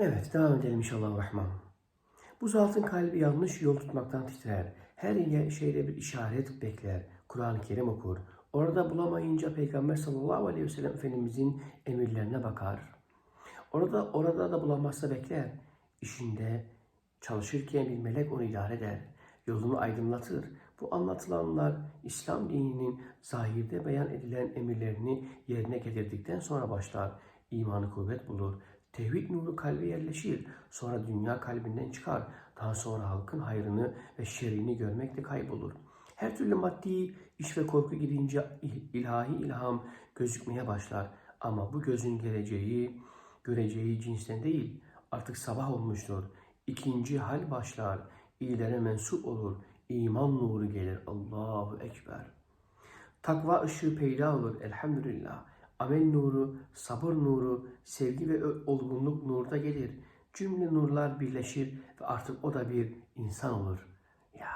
Evet, devam edelim inşallah rahman. Bu zatın kalbi yanlış yol tutmaktan titrer. Her şeyde bir işaret bekler. Kur'an-ı Kerim okur. Orada bulamayınca Peygamber sallallahu aleyhi ve sellem Efendimizin emirlerine bakar. Orada orada da bulamazsa bekler. İşinde çalışırken bir melek onu idare eder. Yolunu aydınlatır. Bu anlatılanlar İslam dininin zahirde beyan edilen emirlerini yerine getirdikten sonra başlar. İmanı kuvvet bulur. Tevhid nuru kalbe yerleşir. Sonra dünya kalbinden çıkar. Daha sonra halkın hayrını ve şerrini görmek de kaybolur. Her türlü maddi iş ve korku gidince il- ilahi ilham gözükmeye başlar. Ama bu gözün geleceği, göreceği cinsten değil. Artık sabah olmuştur. İkinci hal başlar. İyilere mensup olur. İman nuru gelir. Allahu Ekber. Takva ışığı peyda olur elhamdülillah. Amel nuru, sabır nuru, sevgi ve olgunluk nurda gelir. Cümle nurlar birleşir ve artık o da bir insan olur. Ya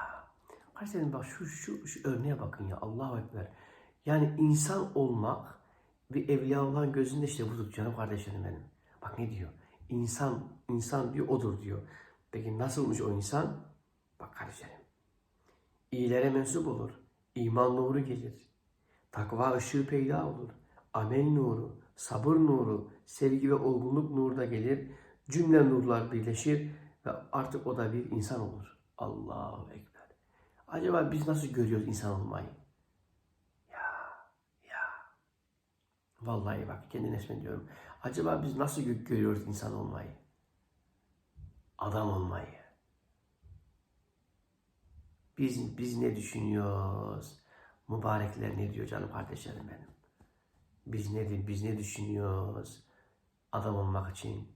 kardeşlerim bak şu, şu, şu örneğe bakın ya Allahu Ekber. Yani insan olmak bir evliyaullahın gözünde işte budur canım kardeşlerim benim. Bak ne diyor? İnsan, insan diyor odur diyor. Peki nasılmış o insan? Bak kardeşlerim. İyilere mensup olur. İman nuru gelir. Takva ışığı peyda olur. Amel nuru, sabır nuru, sevgi ve olgunluk nuru da gelir. Cümle nurlar birleşir ve artık o da bir insan olur. Allahu Ekber. Acaba biz nasıl görüyoruz insan olmayı? Ya, ya. Vallahi bak kendine esmen diyorum. Acaba biz nasıl gö- görüyoruz insan olmayı? Adam olmayı. Biz, biz ne düşünüyoruz? Mübarekler ne diyor canım kardeşlerim benim? Biz ne, biz ne düşünüyoruz? Adam olmak için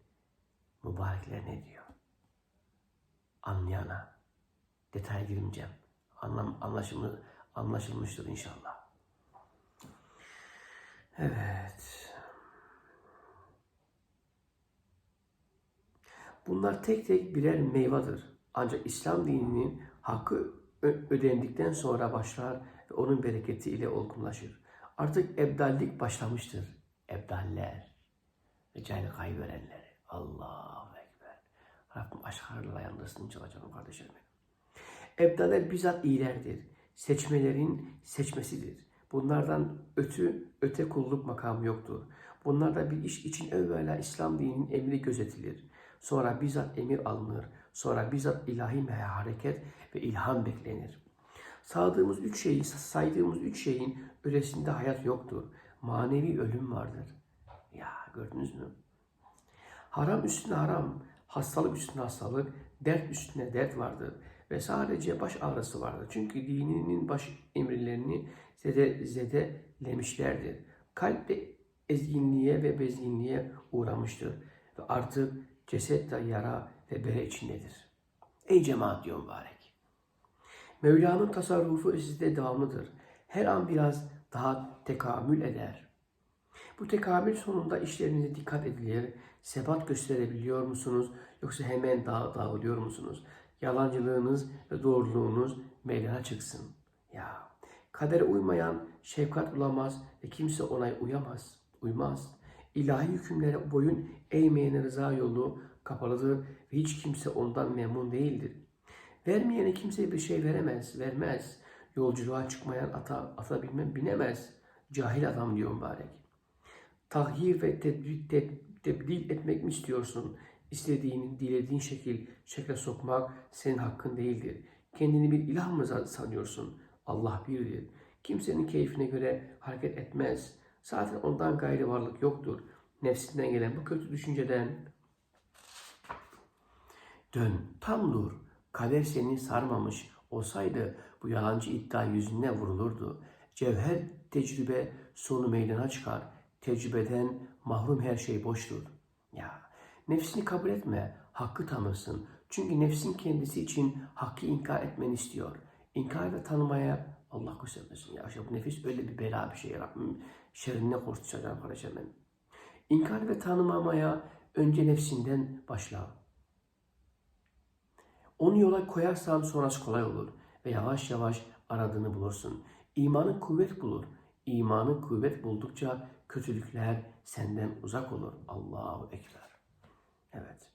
mübarekler ne diyor? Anlayana. Detaya girmeyeceğim. Anlam, anlaşılmış, anlaşılmıştır inşallah. Evet. Bunlar tek tek birer meyvadır. Ancak İslam dininin hakkı ödendikten sonra başlar ve onun bereketi ile olgunlaşır. Artık ebdallik başlamıştır. Ebdaller. Recai kayberenleri. Allahu Ekber. Rabbim aşklarla yandırsın çalacağım kardeşlerim. Ebdaller bizzat iyilerdir. Seçmelerin seçmesidir. Bunlardan ötü, öte kulluk makamı yoktur. Bunlarda bir iş için evvela İslam dininin emri gözetilir. Sonra bizzat emir alınır. Sonra bizzat ilahi hareket ve ilham beklenir. Saydığımız üç şeyi, saydığımız üç şeyin ötesinde hayat yoktur. Manevi ölüm vardır. Ya gördünüz mü? Haram üstüne haram, hastalık üstüne hastalık, dert üstüne dert vardır. Ve sadece baş ağrısı vardır. Çünkü dininin baş emirlerini zede, zedelemişlerdir. Kalp de ezginliğe ve bezginliğe uğramıştır. Ve artık ceset de yara ve bere içindedir. Ey cemaat diyor mübarek. Mevla'nın tasarrufu sizde devamlıdır. Her an biraz daha tekamül eder. Bu tekamül sonunda işlerinize dikkat edilir. Sebat gösterebiliyor musunuz? Yoksa hemen dağ, dağılıyor musunuz? Yalancılığınız ve doğruluğunuz meydana çıksın. Ya kadere uymayan şefkat bulamaz ve kimse ona uyamaz, uymaz. İlahi hükümlere boyun eğmeyene rıza yolu kapalıdır ve hiç kimse ondan memnun değildir. Vermeyene kimse bir şey veremez, vermez. Yolculuğa çıkmayan ata, ata bilmem binemez. Cahil adam diyor mübarek. Tahhir ve tedbir, ted- tebdil etmek mi istiyorsun? İstediğin, dilediğin şekil, şekle sokmak senin hakkın değildir. Kendini bir ilah mı sanıyorsun? Allah birdir. Kimsenin keyfine göre hareket etmez. Zaten ondan gayri varlık yoktur. Nefsinden gelen bu kötü düşünceden Dön, tam dur. Kader seni sarmamış olsaydı bu yalancı iddia yüzüne vurulurdu. Cevher tecrübe sonu meydana çıkar. Tecrübeden mahrum her şey boştur. Ya nefsini kabul etme, hakkı tanırsın. Çünkü nefsin kendisi için hakkı inkar etmeni istiyor. İnkar ve tanımaya Allah göstermesin. Ya işte bu nefis öyle bir bela bir şey. Rabbim şerrine korkutacağım kardeşim benim. İnkar ve tanımamaya önce nefsinden başla. Onu yola koyarsan sonrası kolay olur ve yavaş yavaş aradığını bulursun. İmanın kuvvet bulur. İmanın kuvvet buldukça kötülükler senden uzak olur. Allahu Ekber. Evet.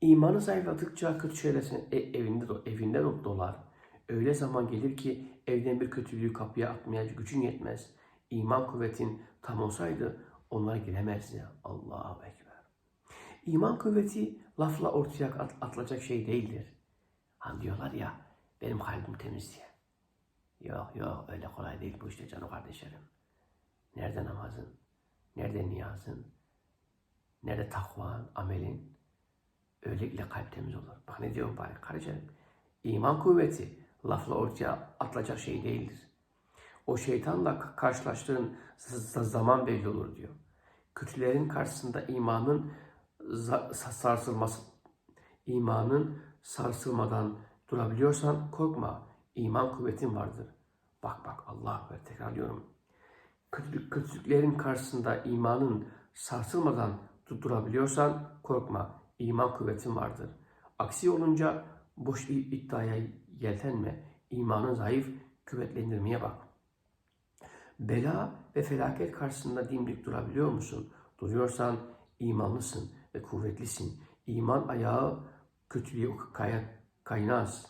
İmanı zayıfladıkça kötü şeyler e- evinde, evinde do- dolar. Öyle zaman gelir ki evden bir kötülüğü kapıya atmaya gücün yetmez. İman kuvvetin tam olsaydı onlar giremezdi. Allahu Ekber. İman kuvveti lafla ortaya at- atılacak şey değildir. Hani diyorlar ya benim kalbim temiz diye. Yok yok öyle kolay değil bu işte canım kardeşlerim. Nerede namazın? Nerede niyazın? Nerede takvan, amelin? Öylelikle kalp temiz olur. Bak ne diyor bari kardeşlerim. İman kuvveti lafla ortaya atılacak şey değildir. O şeytanla karşılaştığın zaman belli olur diyor. Kötülerin karşısında imanın sarsılması, imanın sarsılmadan durabiliyorsan korkma. İman kuvvetin vardır. Bak bak Allah Ekber tekrarlıyorum. Kötülük, kötülüklerin karşısında imanın sarsılmadan du- durabiliyorsan korkma. İman kuvvetin vardır. Aksi olunca boş i- iddiaya yeltenme. İmanın zayıf kuvvetlendirmeye bak. Bela ve felaket karşısında dimdik durabiliyor musun? Duruyorsan imanlısın ve kuvvetlisin. İman ayağı kötülüğe kaya, kaymaz.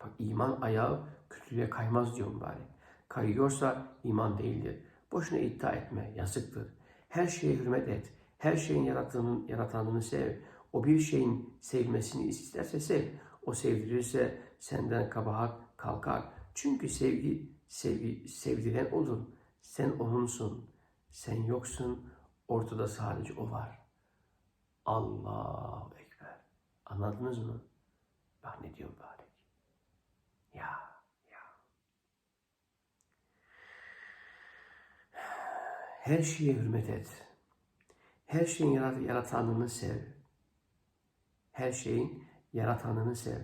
Bak iman ayağı kötülüğe kaymaz diyor mübarek. Kayıyorsa iman değildir. Boşuna iddia etme, yazıktır. Her şeye hürmet et. Her şeyin yaratanın, yaratanını sev. O bir şeyin sevmesini isterse sev. O sevdirirse senden kabahat kalkar. Çünkü sevgi, sevgi, sevdiren odur. Sen onunsun. Sen yoksun. Ortada sadece o var. Allahu Ekber. Anladınız mı? Bak ne diyor mübarek. Ya, ya. Her şeye hürmet et. Her şeyin yarat- yaratanını sev. Her şeyin yaratanını sev.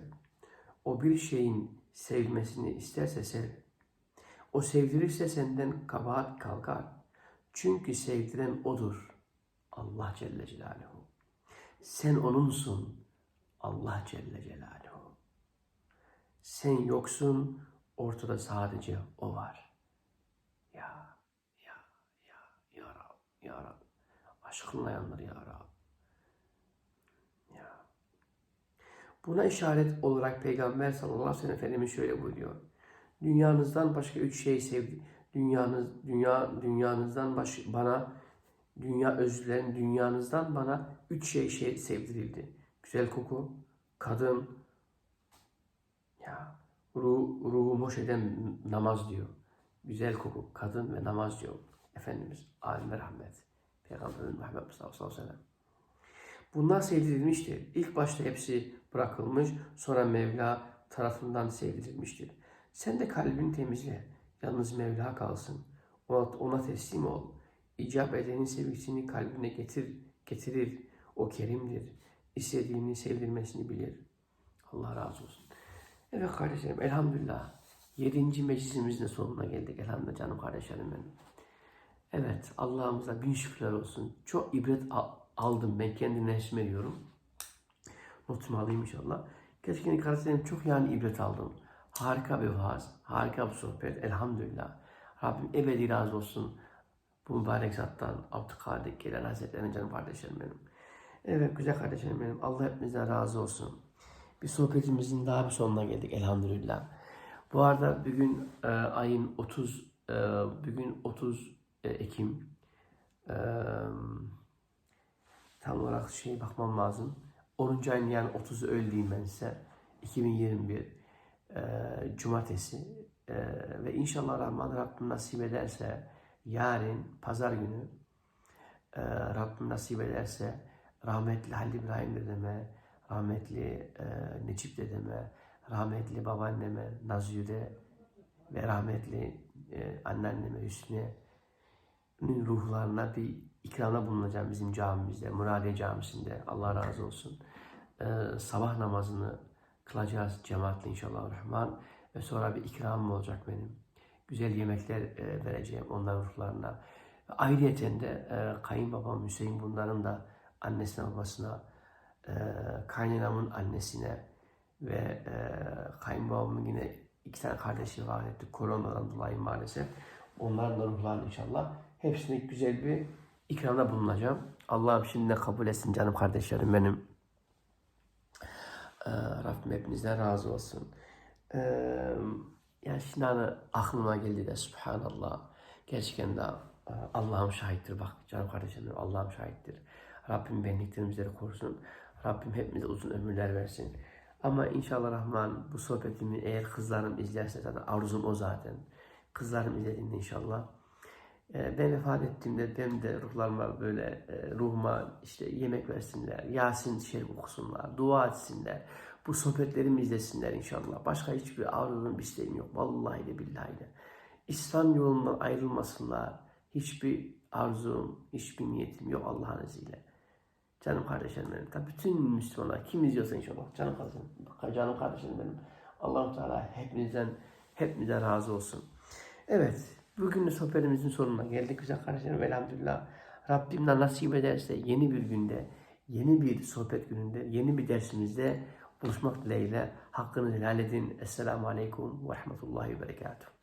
O bir şeyin sevmesini isterse sev. O sevdirirse senden kabahat kalkar. Çünkü sevdiren odur. Allah Celle Celaluhu. Sen onunsun. Allah Celle Celaluhu. Sen yoksun. Ortada sadece o var. Ya, ya, ya, ya Rab, ya Rab. Aşkınla yandır ya Rab. Buna işaret olarak Peygamber sallallahu aleyhi ve sellem Efendimiz şöyle buyuruyor. Dünyanızdan başka üç şey sevdi. Dünyanız, dünya, dünyanızdan baş, bana, dünya dilerim, dünyanızdan bana üç şey, şey sevdirildi. Güzel koku, kadın, ya ruh, ruhu hoş eden namaz diyor. Güzel koku, kadın ve namaz diyor. Efendimiz alime rahmet. Peygamberimiz Muhammed Mustafa sallallahu aleyhi ve sellem. Bunlar sevdirilmiştir. İlk başta hepsi bırakılmış, sonra Mevla tarafından sevdirilmiştir. Sen de kalbini temizle. Yalnız Mevla kalsın. Ona, ona teslim ol. İcap edenin sevgisini kalbine getir, getirir. O kerimdir. İstediğini sevdirmesini bilir. Allah razı olsun. Evet kardeşlerim elhamdülillah. Yedinci meclisimizin sonuna geldik. Elhamdülillah canım kardeşlerim benim. Evet Allah'ımıza bin şükürler olsun. Çok ibret al- aldım ben kendi nefsime diyorum. Notumu alayım inşallah. Gerçekten kardeşlerim çok yani ibret aldım. Harika bir vaaz, harika bir sohbet elhamdülillah. Rabbim ebedi razı olsun. Bu mübarek zattan Abdülkadir Gelen Hazretleri'nin canım kardeşlerim benim. Evet güzel kardeşlerim benim. Allah hepinizden razı olsun. Bir sohbetimizin daha bir sonuna geldik elhamdülillah. Bu arada bugün e, ayın 30 e, bugün 30 e, Ekim e, tam olarak şey bakmam lazım. 10. ayın yani 30'u öyle diyeyim ben size. 2021 e, Cumartesi e, ve inşallah Rahman Rabbim nasip ederse yarın Pazar günü e, Rabbim nasip ederse rahmetli Halil İbrahim dedeme, rahmetli e, Necip dedeme, rahmetli babaanneme Nazire ve rahmetli e, anneanneme Hüsnü'nün ruhlarına bir ikramda bulunacağım bizim camimizde, Muradiye Camisi'nde. Allah razı olsun. E, sabah namazını kılacağız cemaatle inşallah rahman ve sonra bir ikramım olacak benim. Güzel yemekler e, vereceğim onların ruhlarına. Ayrıyeten de e, kayınbabam Hüseyin bunların da annesine babasına, e, kaynanamın annesine ve e, kayınbabamın yine iki tane kardeşi var etti koronadan dolayı maalesef. Onların da ruhlarını inşallah hepsine güzel bir ikramda bulunacağım. Allah'ım şimdiden kabul etsin canım kardeşlerim benim. Ee, Rabbim hepinizden razı olsun. Ee, ya şimdi hani aklıma geldi de Subhanallah. Gerçekten de e, Allah'ım şahittir bak canım kardeşim Allah'ım şahittir. Rabbim benliklerimizleri korusun. Rabbim hepimize uzun ömürler versin. Ama inşallah Rahman bu sohbetimi eğer kızlarım izlerse zaten arzum o zaten. Kızlarım izlediğinde inşallah. E, Ben vefat ettiğimde benim de ruhlarıma böyle e, ruhuma işte yemek versinler, Yasin şerif okusunlar, dua etsinler. Bu sohbetlerimi izlesinler inşallah. Başka hiçbir arzum, isteğim yok. Vallahi de billahi de. İslam yolundan ayrılmasınlar. Hiçbir arzum, hiçbir niyetim yok Allah'ın izniyle. Canım kardeşlerim benim. Tabii bütün Müslümanlar kim izliyorsa inşallah. Canım kardeşim, canım kardeşlerim benim. allah Teala hepinizden, hepinizden razı olsun. Evet, bugün de sohbetimizin sonuna geldik güzel kardeşlerim. Elhamdülillah. Rabbim de nasip ederse yeni bir günde, yeni bir sohbet gününde, yeni bir dersimizde buluşmak dileğiyle hakkınızı helal edin. Esselamu Aleyküm ve Rahmetullahi ve Berekatuhu.